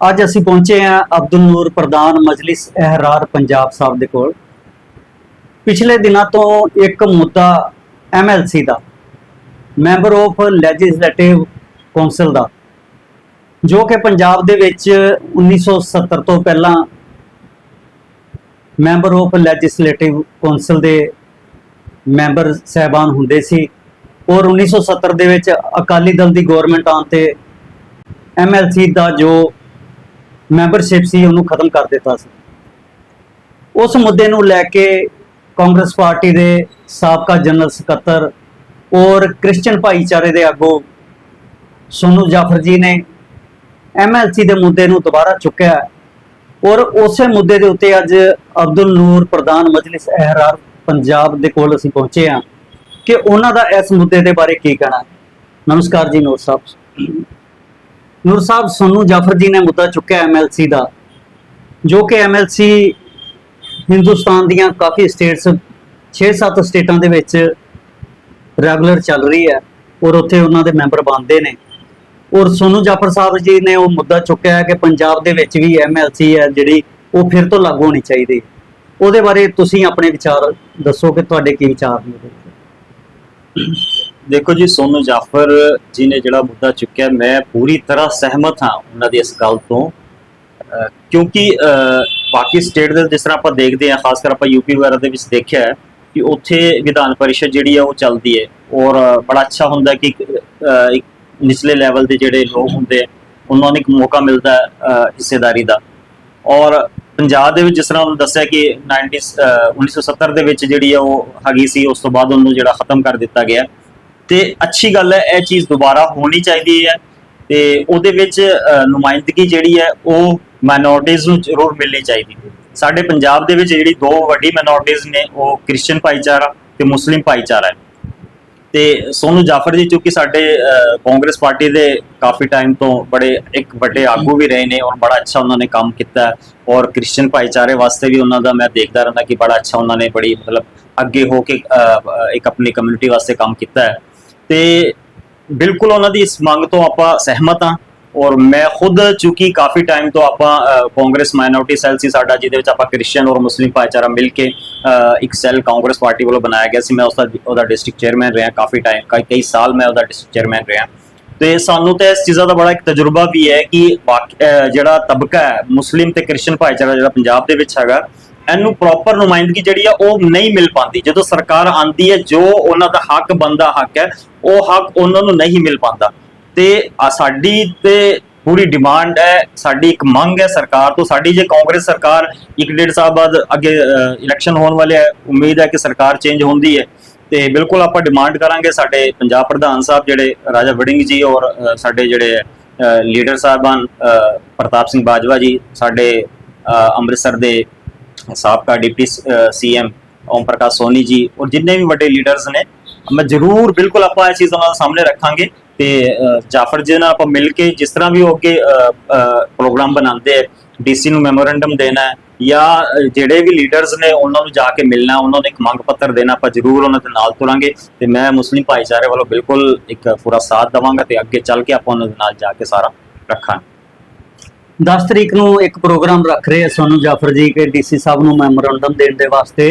ਅੱਜ ਅਸੀਂ ਪਹੁੰਚੇ ਹਾਂ ਅਬਦੁਲ ਨੂਰ ਪ੍ਰਧਾਨ ਮਜਲਿਸ ਅਹਿਰਾਰ ਪੰਜਾਬ ਸਾਹਿਬ ਦੇ ਕੋਲ। ਪਿਛਲੇ ਦਿਨਾਂ ਤੋਂ ਇੱਕ ਮੁੱਦਾ ਐਮਐਲਸੀ ਦਾ, ਮੈਂਬਰ ਆਫ ਲੈਜਿਸਲੇਟਿਵ ਕੌਂਸਲ ਦਾ, ਜੋ ਕਿ ਪੰਜਾਬ ਦੇ ਵਿੱਚ 1970 ਤੋਂ ਪਹਿਲਾਂ ਮੈਂਬਰ ਆਫ ਲੈਜਿਸਲੇਟਿਵ ਕੌਂਸਲ ਦੇ ਮੈਂਬਰ ਸਹਿਬਾਨ ਹੁੰਦੇ ਸੀ ਔਰ 1970 ਦੇ ਵਿੱਚ ਅਕਾਲੀ ਦਲ ਦੀ ਗਵਰਨਮੈਂਟ ਆਉਣ ਤੇ ਐਮਐਲਸੀ ਦਾ ਜੋ ਮੈਂਬਰਸ਼ਿਪ ਸੀ, ਉਹਨੂੰ ਖਤਮ ਕਰ ਦਿੱਤਾ ਸੀ। ਉਸ ਮੁੱਦੇ ਨੂੰ ਲੈ ਕੇ ਕਾਂਗਰਸ ਪਾਰਟੀ ਦੇ ਸਾਬਕਾ ਜਨਰਲ ਸਕੱਤਰ ਔਰ ਕ੍ਰਿਸਚੀਅਨ ਭਾਈਚਾਰੇ ਦੇ ਆਗੂ ਸੋਨੂ ਜਾਫਰ ਜੀ ਨੇ ਐਮਐਲਸੀ ਦੇ ਮੁੱਦੇ ਨੂੰ ਦੁਬਾਰਾ ਚੁੱਕਿਆ ਔਰ ਉਸੇ ਮੁੱਦੇ ਦੇ ਉੱਤੇ ਅੱਜ ਅਬਦੁਲ ਨੂਰ ਪ੍ਰਧਾਨ ਮਜਲਿਸ ਅਹਿਰਾਰ ਪੰਜਾਬ ਦੇ ਕੋਲ ਅਸੀਂ ਪਹੁੰਚੇ ਹਾਂ ਕਿ ਉਹਨਾਂ ਦਾ ਇਸ ਮੁੱਦੇ ਦੇ ਬਾਰੇ ਕੀ ਕਹਿਣਾ ਹੈ। ਨਮਸਕਾਰ ਜੀ, ਨੂਰ ਸਾਹਿਬ। ਨੂਰ ਸਾਹਿਬ, ਸੋਨੂ ਜਾਫਰ ਜੀ ਨੇ ਮੁੱਦਾ ਚੁੱਕਿਆ ਐਮਐਲਸੀ ਦਾ, ਜੋ ਕਿ ਐਮਐਲਸੀ ਹਿੰਦੁਸਤਾਨ ਦੀਆਂ ਕਾਫੀ ਸਟੇਟਸ 6-7 ਸਟੇਟਾਂ ਦੇ ਵਿੱਚ ਰੈਗੂਲਰ ਚੱਲ ਰਹੀ ਹੈ ਔਰ ਉੱਥੇ ਉਹਨਾਂ ਦੇ ਮੈਂਬਰ ਬਣਦੇ ਨੇ। ਔਰ ਸੋਨੂ ਜਾਫਰ ਸਾਹਿਬ ਜੀ ਨੇ ਉਹ ਮੁੱਦਾ ਚੁੱਕਿਆ ਹੈ ਕਿ ਪੰਜਾਬ ਦੇ ਵਿੱਚ ਵੀ ਐਮਐਲਸੀ ਹੈ ਜਿਹੜੀ ਉਹ ਫਿਰ ਤੋਂ ਲਾਗੂ ਹੋਣੀ ਚਾਹੀਦੀ। ਉਹਦੇ ਬਾਰੇ ਤੁਸੀਂ ਆਪਣੇ ਵਿਚਾਰ ਦੱਸੋ ਕਿ ਤੁਹਾਡੇ ਕੀ ਵਿਚਾਰ ਨੇ? ਉਹਦੇ ਦੇਖੋ ਜੀ ਸੋਨੂ ਜਾਫਰ ਜੀ ਨੇ ਜਿਹੜਾ ਮੁੱਦਾ ਚੁੱਕਿਆ ਮੈਂ ਪੂਰੀ ਤਰ੍ਹਾਂ ਸਹਿਮਤ ਹਾਂ ਉਹਨਾਂ ਦੀ ਇਸ ਗੱਲ ਤੋਂ। ਕਿਉਂਕਿ ਬਾਕੀ ਸਟੇਟ ਦੇ ਜਿਸ ਤਰ੍ਹਾਂ ਆਪਾਂ ਦੇਖਦੇ ਹਾਂ ਖਾਸ ਕਰ ਆਪਾਂ ਯੂਪੀ ਵਗੈਰਾ ਦੇ ਵਿੱਚ ਦੇਖਿਆ ਹੈ ਕਿ ਉੱਥੇ ਵਿਧਾਨ ਪਰਿਸ਼ਦ ਜਿਹੜੀ ਆ ਉਹ ਚੱਲਦੀ ਹੈ ਔਰ ਬੜਾ ਅੱਛਾ ਹੁੰਦਾ ਕਿ ਇੱਕ, ਨਿਚਲੇ ਲੈਵਲ ਦੇ ਜਿਹੜੇ ਲੋਕ ਹੁੰਦੇ ਉਹਨਾਂ ਨੂੰ ਇੱਕ ਮੌਕਾ ਮਿਲਦਾ ਹਿੱਸੇਦਾਰੀ ਦਾ। ਔਰ ਪੰਜਾਬ ਦੇ ਵਿੱਚ ਜਿਸ ਤਰ੍ਹਾਂ ਉਹਨੂੰ ਦੱਸਿਆ ਕਿ 90 ਅਹ 1970 ਦੇ ਵਿੱਚ ਜਿਹੜੀ ਆ ਉਹ ਹੈਗੀ ਸੀ ਉਸ ਤੋਂ ਬਾਅਦ ਉਹਨੂੰ ਜਿਹੜਾ ਖਤਮ ਕਰ ਦਿੱਤਾ ਗਿਆ। ਤੇ ਅੱਛੀ ਗੱਲ ਹੈ, ਇਹ ਚੀਜ਼ ਦੁਬਾਰਾ ਹੋਣੀ ਚਾਹੀਦੀ ਹੈ ਤੇ ਉਹਦੇ ਵਿੱਚ ਨੁਮਾਇੰਦਗੀ ਜਿਹੜੀ ਹੈ, ਉਹ ਮਾਈਨੋਰਟੀਜ਼ ਨੂੰ ਜ਼ਰੂਰ ਮਿਲਣੀ ਚਾਹੀਦੀ ਹੈ। ਸਾਡੇ ਪੰਜਾਬ ਦੇ ਵਿੱਚ ਜਿਹੜੀ ਦੋ ਵੱਡੀ ਮਾਈਨੋਰਟੀਜ਼ ਨੇ, ਉਹ ਕ੍ਰਿਸਚੀਅਨ ਭਾਈਚਾਰਾ ਤੇ ਮੁਸਲਿਮ ਭਾਈਚਾਰਾ ਹੈ। ਤੇ ਸੋਨੂ ਜਾਫਰ ਜੀ, ਕਿਉਂਕਿ ਸਾਡੇ ਕਾਂਗਰਸ ਪਾਰਟੀ ਦੇ ਕਾਫੀ ਟਾਈਮ ਤੋਂ ਬੜੇ ਇੱਕ ਵੱਡੇ ਆਗੂ ਵੀ ਰਹੇ ਨੇ, ਔਰ ਬੜਾ ਅੱਛਾ ਉਹਨਾਂ ਨੇ ਕੰਮ ਕੀਤਾ ਔਰ ਕ੍ਰਿਸਚੀਅਨ ਭਾਈਚਾਰੇ ਵਾਸਤੇ ਵੀ ਉਹਨਾਂ ਦਾ ਮੈਂ ਦੇਖਦਾ ਰਹਿੰਦਾ ਕਿ ਬੜਾ ਅੱਛਾ ਉਹਨਾਂ ਨੇ ਬੜੀ ਮਤਲਬ ਅੱਗੇ ਹੋ ਕੇ ਇੱਕ ਆਪਣੀ ਕਮਿਊਨਿਟੀ ਵਾਸਤੇ ਕੰਮ ਕੀਤਾ ਹੈ। ਤੇ ਬਿਲਕੁਲ ਉਹਨਾਂ ਦੀ ਇਸ ਮੰਗ ਤੋਂ ਆਪਾਂ ਸਹਿਮਤ ਹਾਂ ਔਰ ਮੈਂ ਖੁਦ ਚੂੰਕਿ ਕਾਫੀ ਟਾਈਮ ਤੋਂ ਆਪਾਂ ਕਾਂਗਰਸ ਮਾਈਨੋਰਟੀ ਸੈੱਲ ਸੀ ਸਾਡਾ, ਜਿਹਦੇ ਵਿੱਚ ਆਪਾਂ ਕ੍ਰਿਸਚੀਅਨ ਔਰ ਮੁਸਲਿਮ ਭਾਈਚਾਰਾ ਮਿਲ ਕੇ ਇੱਕ ਸੈੱਲ ਕਾਂਗਰਸ ਪਾਰਟੀ ਵੱਲੋਂ ਬਣਾਇਆ ਗਿਆ ਸੀ। ਮੈਂ ਉਸਦਾ, ਉਹਦਾ ਡਿਸਟ੍ਰਿਕਟ ਚੇਅਰਮੈਨ ਰਿਹਾ ਕਾਫੀ ਟਾਈਮ ਕਈ ਕਈ ਸਾਲ ਮੈਂ ਉਹਦਾ ਡਿਸਟ੍ਰਿਕਟ ਚੇਅਰਮੈਨ ਰਿਹਾ। ਤੇ ਸਾਨੂੰ ਤਾਂ ਇਸ ਚੀਜ਼ਾਂ ਦਾ ਬੜਾ ਇੱਕ ਤਜਰਬਾ ਵੀ ਹੈ ਕਿ ਬਾਕੀ- ਜਿਹੜਾ ਤਬਕਾ ਹੈ ਮੁਸਲਿਮ ਤੇ ਕ੍ਰਿਸਚੀਅਨ ਭਾਈਚਾਰਾ ਜਿਹੜਾ ਪੰਜਾਬ ਦੇ ਵਿੱਚ ਹੈਗਾ ਇਹਨੂੰ ਪ੍ਰੋਪਰ ਨੁਮਾਇੰਦਗੀ ਜਿਹੜੀ ਆ ਉਹ ਨਹੀਂ ਮਿਲ ਪਾਉਂਦੀ। ਜਦੋਂ ਸਰਕਾਰ ਆਂਦੀ ਹੈ ਜੋ ਉਹਨਾਂ ਦਾ ਹੱਕ ਬੰਦਾ ਹੱਕ ਹੈ ਉਹ ਹੱਕ ਉਹਨਾਂ ਨੂੰ ਨਹੀਂ ਮਿਲ ਪਾਉਂਦਾ। ਤੇ ਸਾਡੀ ਤੇ ਪੂਰੀ ਡਿਮਾਂਡ ਹੈ ਸਾਡੀ ਇੱਕ ਮੰਗ ਹੈ ਸਰਕਾਰ ਤੋਂ। ਸਾਡੀ ਜੇ ਕਾਂਗਰਸ ਸਰਕਾਰ ਇੱਕ ਡੇਢ ਸਾਲ ਬਾਅਦ ਅੱਗੇ ਇਲੈਕਸ਼ਨ ਹੋਣ ਵਾਲੇ ਹੈ ਉਮੀਦ ਹੈ ਕਿ ਸਰਕਾਰ ਚੇਂਜ ਹੁੰਦੀ ਹੈ। ਤੇ ਬਿਲਕੁਲ ਆਪਾਂ ਡਿਮਾਂਡ ਕਰਾਂਗੇ ਸਾਡੇ ਪੰਜਾਬ ਪ੍ਰਧਾਨ ਸਾਹਿਬ ਜਿਹੜੇ ਰਾਜਾ ਵੜਿੰਗ ਜੀ ਔਰ ਸਾਡੇ ਜਿਹੜੇ ਲੀਡਰ ਸਾਹਿਬਾਨ ਅ, ਪ੍ਰਤਾਪ ਸਿੰਘ ਬਾਜਵਾ ਜੀ ਸਾਡੇ ਅੰਮ੍ਰਿਤਸਰ ਦੇ ਸਾਬਕਾ ਡਿਪਟੀ ਸੀਐਮ ਓਮ ਪ੍ਰਕਾਸ਼ ਸੋਨੀ ਜੀ ਔਰ ਜਿੰਨੇ ਵੀ ਵੱਡੇ ਲੀਡਰਸ ਨੇ, ਮੈਂ ਜ਼ਰੂਰ ਬਿਲਕੁਲ ਆਪਾਂ ਇਹ ਚੀਜ਼ ਉਹਨਾਂ ਦੇ ਸਾਹਮਣੇ ਰੱਖਾਂਗੇ ਤੇ ਜਾਫਰ ਜੀ ਨਾਲ ਆਪਾਂ ਮਿਲ ਕੇ ਜਿਸ ਤਰ੍ਹਾਂ ਵੀ ਉਹ ਅੱਗੇ ਪ੍ਰੋਗਰਾਮ ਬਣਾਉਂਦੇ ਆ ਡੀਸੀ ਨੂੰ ਮੈਮੋਰੈਂਡਮ ਦੇਣਾ ਜਾਂ ਜਿਹੜੇ ਵੀ ਲੀਡਰਸ ਨੇ ਉਹਨਾਂ ਨੂੰ ਜਾ ਕੇ ਮਿਲਣਾ, ਉਹਨਾਂ ਨੂੰ ਇੱਕ ਮੰਗ ਪੱਤਰ ਦੇਣਾ, ਆਪਾਂ ਜ਼ਰੂਰ ਉਹਨਾਂ ਦੇ ਨਾਲ ਤੁਰਾਂਗੇ ਤੇ ਮੈਂ ਮੁਸਲਿਮ ਭਾਈਚਾਰੇ ਵੱਲੋਂ ਬਿਲਕੁਲ ਇੱਕ ਪੂਰਾ ਸਾਥ ਦਵਾਂਗਾ ਤੇ ਅੱਗੇ ਚੱਲ ਕੇ ਆਪਾਂ ਉਹਨਾਂ ਦੇ ਨਾਲ ਜਾ ਕੇ ਸਾਰਾ ਰੱਖਾਂਗੇ। 10 ਤਰੀਕ ਨੂੰ ਇੱਕ ਪ੍ਰੋਗਰਾਮ ਰੱਖ ਰਹੇ ਆ ਸੋਨੂ ਜਾਫਰ ਜੀ ਕਿ ਡੀਸੀ ਸਾਹਿਬ ਨੂੰ ਮੈਮੋਰੰਡਮ ਦੇਣ ਦੇ ਵਾਸਤੇ।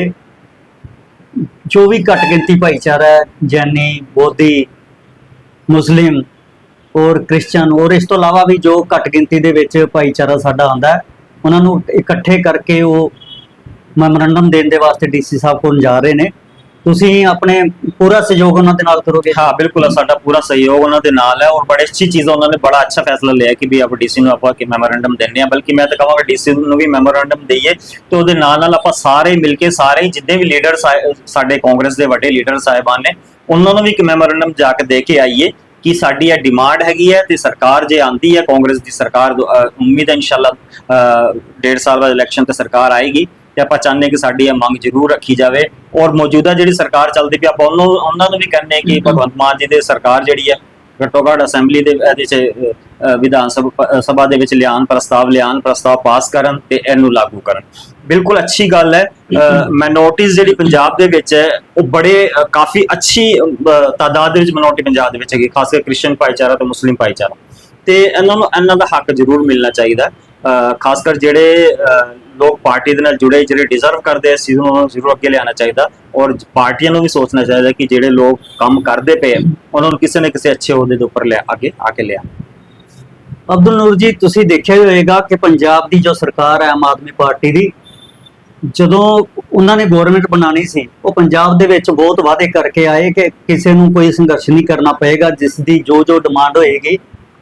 ਜੋ ਵੀ ਘੱਟ ਗਿਣਤੀ ਭਾਈਚਾਰਾ ਹੈ, ਜੈਨੀ, ਬੋਧੀ, ਮੁਸਲਿਮ ਔਰ ਕ੍ਰਿਸਚੀਅਨ ਔਰ ਇਸ ਤੋਂ ਇਲਾਵਾ ਵੀ ਜੋ ਘੱਟ ਗਿਣਤੀ ਦੇ ਵਿੱਚ ਭਾਈਚਾਰਾ ਸਾਡਾ ਆਂਦਾ ਉਹਨਾਂ ਨੂੰ ਇਕੱਠੇ ਕਰਕੇ ਉਹ ਮੈਮੋਰੰਡਮ ਦੇਣ ਦੇ ਵਾਸਤੇ ਡੀਸੀ ਸਾਹਿਬ ਕੋਲ ਜਾ ਰਹੇ ਨੇ। ਤੁਸੀਂ ਆਪਣੇ ਪੂਰਾ ਸਹਿਯੋਗ ਉਹਨਾਂ ਦੇ ਨਾਲ ਕਰੋਗੇ? ਹਾਂ, ਬਿਲਕੁਲ ਸਾਡਾ ਪੂਰਾ ਸਹਿਯੋਗ ਉਹਨਾਂ ਦੇ ਨਾਲ ਹੈ ਔਰ ਬੜੇ ਅੱਛੀ ਚੀਜ਼ ਉਹਨਾਂ ਨੇ ਬੜਾ ਅੱਛਾ ਫੈਸਲਾ ਲਿਆ ਕਿ ਵੀ ਆਪਾਂ ਡੀਸੀ ਨੂੰ ਆਪਾਂ ਕਿ ਮੈਮੋਰੈਂਡਮ ਦਿੰਨੇ ਆ ਬਲਕਿ ਮੈਂ ਤਾਂ ਕਹਾਂਗਾ ਡੀਸੀ ਨੂੰ ਵੀ ਮੈਮੋਰੈਂਡਮ ਦਈਏ ਤੇ ਉਹਦੇ ਨਾਲ ਨਾਲ ਆਪਾਂ ਸਾਰੇ ਮਿਲ ਕੇ ਸਾਰੇ ਹੀ ਜਿੰਨੇ ਵੀ ਲੀਡਰ ਸਾਡੇ ਕਾਂਗਰਸ ਦੇ ਵੱਡੇ ਲੀਡਰ ਸਾਹਿਬਾਨ ਨੇ, ਉਹਨਾਂ ਨੂੰ ਵੀ ਇੱਕ ਮੈਮੋਰੈਂਡਮ ਜਾ ਕੇ ਦੇ ਕੇ ਆਈਏ ਕਿ ਸਾਡੀ ਇਹ ਡਿਮਾਂਡ ਹੈਗੀ ਹੈ ਤੇ ਸਰਕਾਰ ਜੇ ਆਂਦੀ ਹੈ, ਕਾਂਗਰਸ ਦੀ ਸਰਕਾਰ ਦੋ- ਅਹ, ਉਮੀਦ ਹੈ ਇਨਸ਼ਾਅੱਲਾ, ਅਹ, ਡੇਢ ਸਾਲ ਬਾਅਦ ਇਲੈਕਸ਼ਨ ਤੇ ਸਰਕਾਰ ਆਏਗੀ। ਤੇ ਆਪਾਂ ਚਾਹੁੰਦੇ ਕਿ ਸਾਡੀ ਇਹ ਮੰਗ ਜ਼ਰੂਰ ਰੱਖੀ ਜਾਵੇ। ਔਰ ਮੌਜੂਦਾ ਜਿਹੜੀ ਸਰਕਾਰ ਚੱਲਦੀ ਪਈ ਆਪਾਂ ਉਹਨੂੰ ਉਹਨਾਂ ਨੂੰ ਵੀ ਕਹਿੰਦੇ ਕਿ ਭਗਵੰਤ ਮਾਨ ਜੀ ਦੀ ਸਰਕਾਰ ਜਿਹੜੀ ਹੈ ਘੱਟੋ ਘੱਟ ਅਸੈਂਬਲੀ ਦੇ ਇਹਦੇ ਚ ਵਿਧਾਨ ਸਭਾ ਦੇ ਵਿੱਚ ਲਿਆਉਣ ਪ੍ਰਸਤਾਵ ਲਿਆਉਣ ਪ੍ਰਸਤਾਵ ਪਾਸ ਕਰਨ ਤੇ ਇਹਨੂੰ ਲਾਗੂ ਕਰਨ। ਬਿਲਕੁਲ ਅੱਛੀ ਗੱਲ ਹੈ। ਮਾਈਨੋਰਟੀਜ਼ ਜਿਹੜੀ ਪੰਜਾਬ ਦੇ ਵਿੱਚ ਹੈ ਉਹ ਬੜੇ ਕਾਫੀ ਅੱਛੀ ਤਾਦਾਦ ਦੇ ਵਿੱਚ ਮਿਨੋਰਟੀ ਪੰਜਾਬ ਦੇ ਵਿੱਚ ਹੈਗੀ ਖਾਸ ਕਰਕੇ ਕ੍ਰਿਸਚੀਅਨ ਭਾਈਚਾਰਾ ਤੇ ਮੁਸਲਿਮ ਭਾਈਚਾਰਾ। ਤੇ ਇਹਨਾਂ ਨੂੰ ਇਹਨਾਂ ਦਾ ਹੱਕ ਜ਼ਰੂਰ ਮਿਲਣਾ ਚਾਹੀਦਾ। ਖਾਸ ਕਰ ਜਿਹੜੇ ਲੋਕ ਪਾਰਟੀ ਦੇ ਨਾਲ ਜੁੜੇ, ਜਿਹੜੇ ਡਿਜ਼ਰਵ ਕਰਦੇ ਆ ਸੀ ਉਹਨਾਂ ਨੂੰ ਜ਼ਰੂਰ ਅੱਗੇ ਲਿਆਉਣਾ ਚਾਹੀਦਾ। ਔਰ ਪਾਰਟੀਆਂ ਨੂੰ ਵੀ ਸੋਚਣਾ ਚਾਹੀਦਾ ਕਿ ਜਿਹੜੇ ਲੋਕ ਕੰਮ ਕਰਦੇ ਪਏ ਉਹਨਾਂ ਨੂੰ ਕਿਸੇ ਨਾ ਕਿਸੇ ਅੱਛੇ ਅਹੁਦੇ ਦੇ ਉੱਪਰ ਲੈ ਅੱਗੇ ਆ ਕੇ ਲਿਆ। ਅਬਦੁਲ ਨੂਰ ਜੀ, ਤੁਸੀਂ ਦੇਖਿਆ ਹੀ ਹੋਵੇਗਾ ਕਿ ਪੰਜਾਬ ਦੀ ਜੋ ਸਰਕਾਰ ਹੈ ਆਮ ਆਦਮੀ ਪਾਰਟੀ ਦੀ, ਜਦੋਂ ਉਹਨਾਂ ਨੇ ਗਵਰਨਮੈਂਟ ਬਣਾਣੀ ਸੀ, ਉਹ ਪੰਜਾਬ ਦੇ ਵਿੱਚ ਬਹੁਤ ਵਾਅਦੇ ਕਰਕੇ ਆਏ ਕਿ ਕਿਸੇ ਨੂੰ ਕੋਈ ਸੰਘਰਸ਼ ਨਹੀਂ ਕਰਨਾ ਪਏਗਾ, ਜਿਸ ਦੀ ਜੋ ਜੋ ਡਿਮਾਂਡ ਹੋਏਗੀ,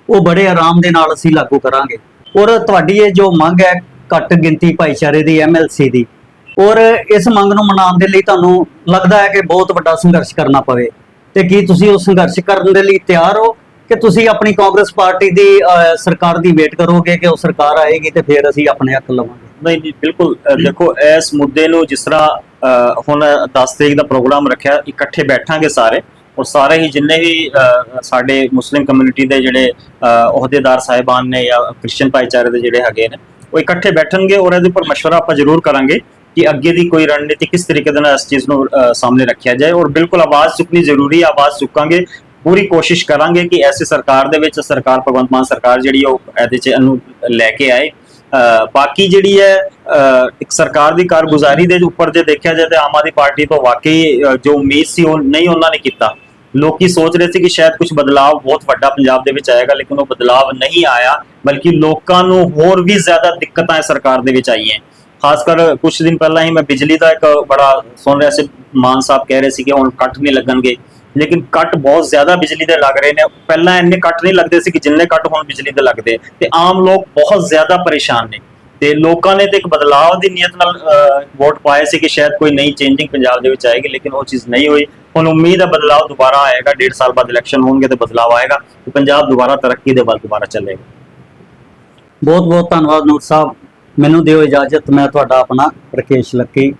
ਉਹ ਬੜੇ ਆਰਾਮ ਦੇ ਨਾਲ ਅਸੀਂ ਲਾਗੂ ਕਰਾਂਗੇ। ਔਰ ਤੁਹਾਡੀ ਇਹ ਜੋ ਮੰਗ ਹੈ ਘੱਟ ਗਿਣਤੀ ਭਾਈਚਾਰੇ ਦੀ ਐਮਐਲਸੀ ਦੀ, ਔਰ ਇਸ ਮੰਗ ਨੂੰ ਮਨਾਉਣ ਦੇ ਲਈ ਤੁਹਾਨੂੰ ਲੱਗਦਾ ਹੈ ਕਿ ਬਹੁਤ ਵੱਡਾ ਸੰਘਰਸ਼ ਕਰਨਾ ਪਵੇ। ਤੇ ਕੀ ਤੁਸੀਂ ਉਹ ਸੰਘਰਸ਼ ਕਰਨ ਦੇ ਲਈ ਤਿਆਰ ਹੋ ਕਿ ਤੁਸੀਂ ਆਪਣੀ ਕਾਂਗਰਸ ਪਾਰਟੀ ਦੀ ਸਰਕਾਰ ਦੀ ਵੇਟ ਕਰੋਗੇ ਕਿ ਉਹ ਸਰਕਾਰ ਆਏਗੀ ਤੇ ਫਿਰ ਅਸੀਂ ਆਪਣੇ ਹੱਕ ਲਵਾਂਗੇ? ਨਹੀਂ ਨਹੀਂ ਬਿਲਕੁਲ ਦੇਖੋ, ਇਸ ਮੁੱਦੇ ਨੂੰ ਜਿਸ ਤਰ੍ਹਾਂ ਹੁਣ 10 ਤਰੀਕ ਦਾ ਪ੍ਰੋਗਰਾਮ ਰੱਖਿਆ, ਇਕੱਠੇ ਬੈਠਾਂਗੇ ਸਾਰੇ। ਔਰ ਸਾਰੇ ਹੀ ਜਿੰਨੇ ਵੀ ਅਹ, ਸਾਡੇ ਮੁਸਲਿਮ ਕਮਿਊਨਿਟੀ ਦੇ ਜਿਹੜੇ ਅਹ, ਅਹੁਦੇਦਾਰ ਸਾਹਿਬਾਨ ਨੇ ਜਾਂ ਕ੍ਰਿਸਚੀਅਨ ਭਾਈਚਾਰੇ ਦੇ ਜਿਹੜੇ ਹੈਗੇ ਨੇ ਉਹ ਇਕੱਠੇ ਬੈਠਣਗੇ ਔਰ ਇਹਦੇ ਉੱਪਰ مشورہ ਆਪਾਂ ਜ਼ਰੂਰ ਕਰਾਂਗੇ ਕਿ ਅੱਗੇ ਦੀ ਕੋਈ ਰਣਨੀਤੀ ਕਿਸ ਤਰੀਕੇ ਦੇ ਨਾਲ ਇਸ ਚੀਜ਼ ਨੂੰ ਅਹ, ਸਾਹਮਣੇ ਰੱਖਿਆ ਜਾਏ ਔਰ ਬਿਲਕੁਲ ਆਵਾਜ਼ ਚੁੱਕਣੀ ਜ਼ਰੂਰੀ ਹੈ ਆਵਾਜ਼ ਚੁੱਕਾਂਗੇ ਪੂਰੀ ਕੋਸ਼ਿਸ਼ ਕਰਾਂਗੇ ਕਿ ਐਸੀ ਸਰਕਾਰ ਦੇ ਵਿੱਚ ਸਰਕਾਰ ਭਗਵੰਤ ਮਾਨ ਸਰਕਾਰ ਜਿਹੜੀ ਹੈ ਉਹ ਇਹਦੇ ਚ ਇਹਨੂੰ ਲੈ ਕੇ ਆਏ ਅਹ ਬਾਕੀ ਜਿਹੜੀ ਹੈ ਅਹ ਇੱਕ ਸਰਕਾਰ ਦੀ ਕਾਰਗੁਜ਼ਾਰੀ ਦੇ ਉੱਪਰ ਜੇ ਦੇਖਿਆ ਜਾਏ ਤਾਂ ਆਮ ਆਦਮੀ ਪਾਰਟੀ ਤੋਂ ਵਾਕਈ ਅਹ ਜੋ ਉਮੀਦ ਸੀ ਉਹ ਨਹੀਂ ਉਹਨਾਂ ਨੇ ਕੀਤਾ ਲੋਕੀ ਸੋਚ ਰਹੇ ਸੀ ਕਿ ਸ਼ਾਇਦ ਕੁਝ ਬਦਲਾਅ ਬਹੁਤ ਵੱਡਾ ਪੰਜਾਬ ਦੇ ਵਿੱਚ ਆਏਗਾ, ਲੇਕਿਨ ਉਹ ਬਦਲਾਅ ਨਹੀਂ ਆਇਆ, ਬਲਕਿ ਲੋਕਾਂ ਨੂੰ ਹੋਰ ਵੀ ਜ਼ਿਆਦਾ ਦਿੱਕਤਾਂ ਸਰਕਾਰ ਦੇ ਵਿੱਚ ਆਈਆਂ। ਖਾਸ ਕਰ ਕੁਝ ਦਿਨ ਪਹਿਲਾਂ ਹੀ ਮੈਂ ਬਿਜਲੀ ਦਾ ਇੱਕ ਬੜਾ ਸੁਣ ਰਿਹਾ ਸੀ, ਮਾਨ ਸਾਹਿਬ ਕਹਿ ਰਹੇ ਸੀ ਕਿ ਹੁਣ ਕੱਟ ਨਹੀਂ ਲੱਗਣਗੇ। ਲੇਕਿਨ ਕੱਟ ਬਹੁਤ ਜ਼ਿਆਦਾ ਬਿਜਲੀ ਦੇ ਲੱਗ ਰਹੇ ਨੇ। ਪਹਿਲਾਂ ਇੰਨੇ ਕੱਟ ਨਹੀਂ ਲੱਗਦੇ ਸੀ ਕਿ ਜਿੰਨੇ ਕੱਟ ਹੁਣ ਬਿਜਲੀ ਦੇ ਲੱਗਦੇ। ਤੇ ਆਮ ਲੋਕ ਬਹੁਤ ਜ਼ਿਆਦਾ ਪਰੇਸ਼ਾਨ ਨੇ। ਤੇ ਲੋਕਾਂ ਨੇ ਤੇ ਇੱਕ ਬਦਲਾਅ ਦੀ ਨੀਅਤ ਨਾਲ ਵੋਟ ਪਾਏ ਸੀ ਕਿ ਸ਼ਾਇਦ ਕੋਈ ਨਈ ਚੇਂਜਿੰਗ ਪੰਜਾਬ ਦੇ ਵਿੱਚ ਆਏਗੀ, ਲੇਕਿਨ ਉਹ ਚੀਜ਼ ਨਹੀਂ ਹੋਈ। ਹੁਣ ਉਮੀਦ ਹੈ ਬਦਲਾਅ ਦੁਬਾਰਾ ਆਏਗਾ, ਡੇਢ ਸਾਲ ਬਾਅਦ ਇਲੈਕਸ਼ਨ ਹੋਣਗੇ ਤੇ ਬਦਲਾਅ ਆਏਗਾ ਤੇ ਪੰਜਾਬ ਦੁਬਾਰਾ ਤਰੱਕੀ ਦੇ ਵੱਲ ਦੁਬਾਰਾ ਚੱਲੇਗਾ। ਬਹੁਤ ਬਹੁਤ ਧੰਨਵਾਦ ਨੂਰ ਸਾਹਿਬ। ਮੈਨੂੰ ਦਿਓ ਇਜਾਜ਼ਤ, ਮੈਂ ਤੁਹਾਡਾ ਆਪਣਾ ਰਕੇਸ਼ ਲੱਕੀ।